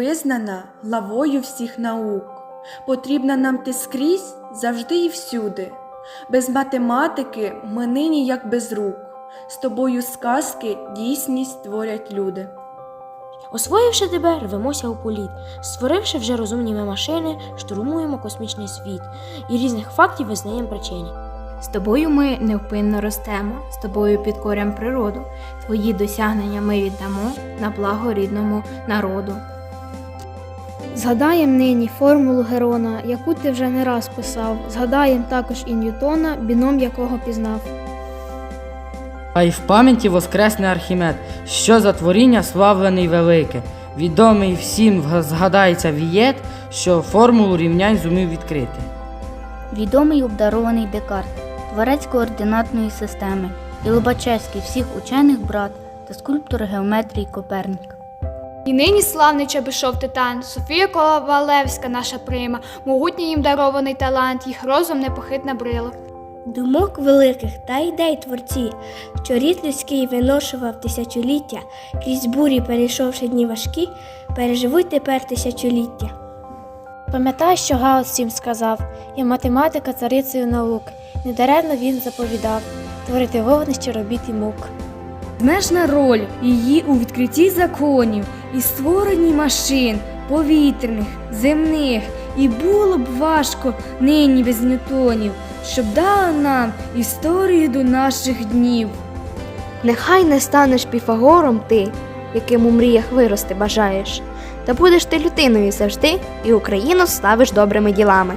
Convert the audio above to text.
визнана главою всіх наук. Потрібна нам ти скрізь завжди і всюди. Без математики ми нині як без рук. З тобою сказки дійсність творять люди. Освоївши тебе, рвемося у політ, створивши вже розумні ми машини, штурмуємо космічний світ і різних фактів визнаємо причини. З тобою ми невпинно ростемо, з тобою підкорям природу. Твої досягнення ми віддамо на благо рідному народу. Згадаєм нині формулу Герона, яку ти вже не раз писав. Згадаєм також і Ньютона, біном якого пізнав. А й в пам'яті воскресне Архімед, що за творіння славлений велике. Відомий всім згадається Вієт, що формулу рівнянь зумів відкрити. Відомий обдарований Декарт, творець координатної системи, і Лобачевський всіх учених брат та скульптор геометрії Коперник. І нині славний Чебишов Титан, Софія Ковалевська, наша прима, могутній їм дарований талант, їх розум непохитне брило. Думок великих та ідей творці, що рід людський виношував тисячоліття, крізь бурі перейшовши дні важкі, переживуть тепер тисячоліття. Пам'ятай, що Гаус всім сказав, і математика царицею наук. Недаремно він заповідав творити вогнище робіт і мук. Значна роль її у відкритті законів і створенні машин повітряних, земних, і було б важко нині без ньютонів, щоб дала нам історію до наших днів. Нехай не станеш піфагором ти, яким у мріях вирости бажаєш, та будеш ти людиною завжди і Україну ставиш добрими ділами.